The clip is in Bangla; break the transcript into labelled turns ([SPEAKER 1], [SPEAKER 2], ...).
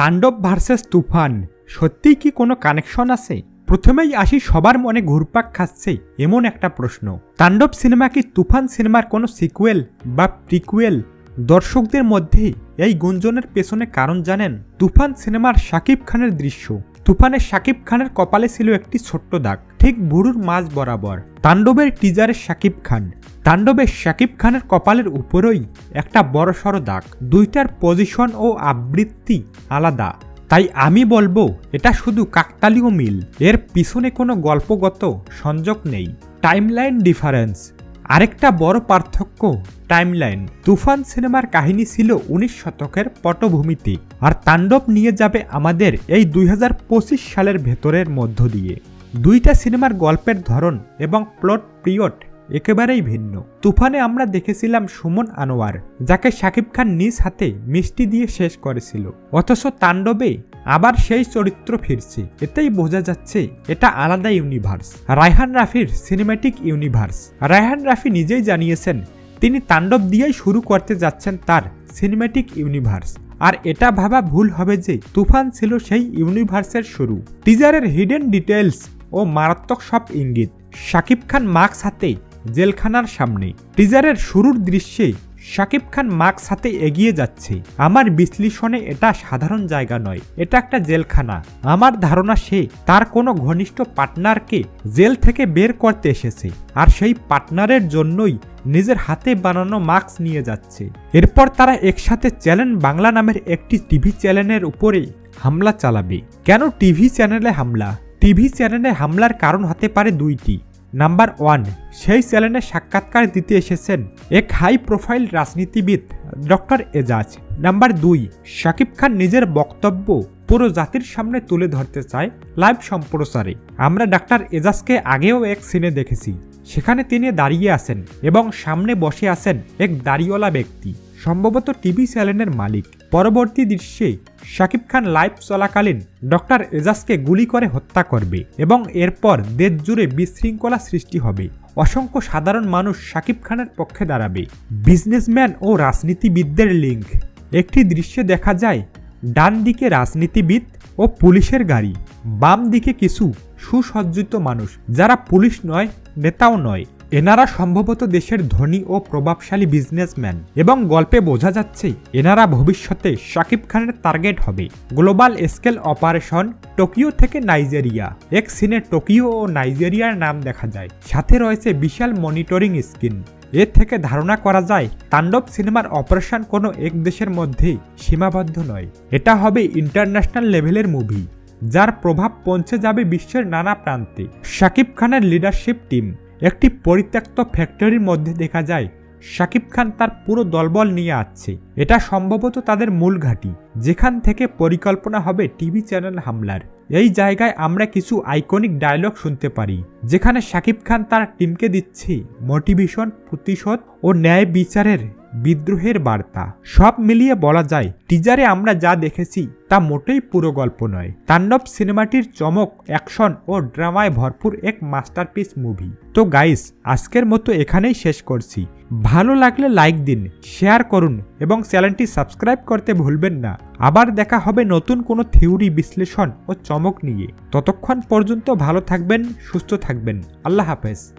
[SPEAKER 1] তাণ্ডব ভার্সেস তুফান, সত্যিই কি কোনো কানেকশন আছে? প্রথমেই আসি সবার মনে ঘুরপাক খাচ্ছে এমন একটা প্রশ্ন। তাণ্ডব সিনেমা কি তুফান সিনেমার কোনো সিকুয়েল বা প্রিকুয়েল? দর্শকদের মধ্যে এই গুঞ্জনের পেছনে কারণ জানেন তুফান সিনেমার শাকিব খানের দৃশ্য। তুফানে শাকিব খানের কপালে ছিল একটি ছোট্ট দাগ। ঠিক বুড়ুর মাঝ বরাবর। তাণ্ডবের টিজারে শাকিব খান। তাণ্ডবের শাকিব খানের কপালের উপরেই একটা বড়সড় দাগ। দুইটার পজিশন ও আবৃত্তি আলাদা। তাই আমি বলব, এটা শুধু কাকতালীয় মিল। এর পিছনে কোনো গল্পগত সংযোগ নেই। টাইমলাইন ডিফারেন্স আরেকটা বড় পার্থক্য টাইমলাইন তুফান সিনেমার কাহিনী ছিল উনিশ শতকের পটভূমিতে। আর তাণ্ডব নিয়ে যাবে আমাদের এই দুই হাজার পঁচিশ সালের ভেতরের মধ্য দিয়ে। দুইটা সিনেমার গল্পের ধরন এবং প্লট পিরিয়ড একেবারেই ভিন্ন। তুফানে আমরা দেখেছিলাম সুমন আনোয়ার, যাকে শাকিব খান নিজ হাতে মিষ্টি দিয়ে শেষ করেছিল। অথচ তাণ্ডবে আবার সেই চরিত্র ফিরছে। এতেই বোঝা যাচ্ছে এটা আলাদা ইউনিভার্স রায়হান রাফির সিনেম্যাটিক ইউনিভার্স রায়হান রাফি নিজেই জানিয়েছেন, তিনি তাণ্ডব দিয়েই শুরু করতে যাচ্ছেন তার সিনেম্যাটিক ইউনিভার্স আর এটা ভাবা ভুল হবে যে তুফান ছিল সেই ইউনিভার্সের শুরু। টিজারের হিডেন ডিটেলস ও মারাত্মক সব ইঙ্গিত। শাকিব খান মাস্ক হাতে জেলখানার সামনে। টিজারের শুরুর দৃশ্যে শাকিব খান মাস্ক হাতে এগিয়ে যাচ্ছে। আমার বিশ্লেষণে এটা সাধারণ জায়গা নয়, এটা একটা জেলখানা। আমার ধারণা সে তার কোনো ঘনিষ্ঠ পার্টনারকে জেল থেকে বের করতে এসেছে আর সেই পার্টনারের জন্যই নিজের হাতে বানানো মাস্ক নিয়ে যাচ্ছে। এরপর তারা একসাথে চ্যানেল বাংলা নামের একটি টিভি চ্যানেলের উপরে হামলা চালাবে। কেন টিভি চ্যানেলে হামলা? টিভি চ্যানেলে হামলার কারণ হতে পারে দুইটি। নাম্বার ওয়ান, সেই চ্যানেলে সাক্ষাৎকার দিতে এসেছেন এক হাই প্রোফাইল রাজনীতিবিদ ডক্টর এজাজ। নাম্বার দুই, শাকিব খান নিজের বক্তব্য পুরো জাতির সামনে তুলে ধরতে চায় লাইভ সম্প্রচারে। আমরা ডাক্তার এজাজকে আগেও এক সিনে দেখেছি। সেখানে তিনি দাঁড়িয়ে আছেন এবং সামনে বসে আছেন এক দাড়িওয়ালা ব্যক্তি, সম্ভবত টিভি চ্যানেলের মালিক। পরবর্তী দৃশ্যে শাকিব খান লাইভ চলাকালীন ডক্টর এজাজকে গুলি করে হত্যা করবে এবং এরপর দেশ জুড়ে বিশৃঙ্খলা সৃষ্টি হবে। অসংখ্য সাধারণ মানুষ শাকিব খানের পক্ষে দাঁড়াবে। বিজনেসম্যান ও রাজনীতিবিদদের লিঙ্ক। একটি দৃশ্যে দেখা যায়, ডান দিকে রাজনীতিবিদ ও পুলিশের গাড়ি, বাম দিকে কিছু সুসজ্জিত মানুষ, যারা পুলিশ নয়, নেতাও নয়। এনারা সম্ভবত দেশের ধনী ও প্রভাবশালী বিজনেসম্যান। এবং গল্পে বোঝা যাচ্ছে, এনারা ভবিষ্যতে শাকিব খানের টার্গেট হবে। গ্লোবাল স্কেল অপারেশন টোকিও থেকে নাইজেরিয়া। এক সিনে টোকিও ও নাইজেরিয়ার নাম দেখা যায়। সাথে রয়েছে বিশাল মনিটরিং স্ক্রিন। এর থেকে ধারণা করা যায়, তাণ্ডব সিনেমার অপারেশন কোনো এক দেশের মধ্যেই সীমাবদ্ধ নয়। এটা হবে ইন্টারন্যাশনাল লেভেলের মুভি, যার প্রভাব পৌঁছে যাবে বিশ্বের নানা প্রান্তে। শাকিব খানের লিডারশিপ টিম একটি পরিত্যক্ত ফ্যাক্টরির মধ্যে দেখা যায়, শাকিব খান তার পুরো দলবল নিয়ে আসছে। এটা সম্ভবত তাদের মূল ঘাঁটি, যেখান থেকে পরিকল্পনা হবে টিভি চ্যানেল হামলার। এই জায়গায় আমরা কিছু আইকনিক ডায়লগ শুনতে পারি, যেখানে শাকিব খান তার টিমকে দিচ্ছে মোটিভেশন, প্রতিশোধ ও ন্যায় বিচারের বিদ্রোহের বার্তা। সব মিলিয়ে বলা যায় টিজারে আমরা যা দেখেছি তা মোটেই পুরো গল্প নয়। তাণ্ডব সিনেমাটির চমক অ্যাকশন ও ড্রামায় ভরপুর এক মাস্টারপিস মুভি তো গাইস আজকের মতো এখানেই শেষ করছি। ভালো লাগলে লাইক দিন শেয়ার করুন এবং চ্যানেলটি সাবস্ক্রাইব করতে ভুলবেন না। আবার দেখা হবে নতুন কোনো থিওরি বিশ্লেষণ ও চমক নিয়ে। ততক্ষণ পর্যন্ত ভালো থাকবেন, সুস্থ থাকবেন। আল্লাহ হাফেজ।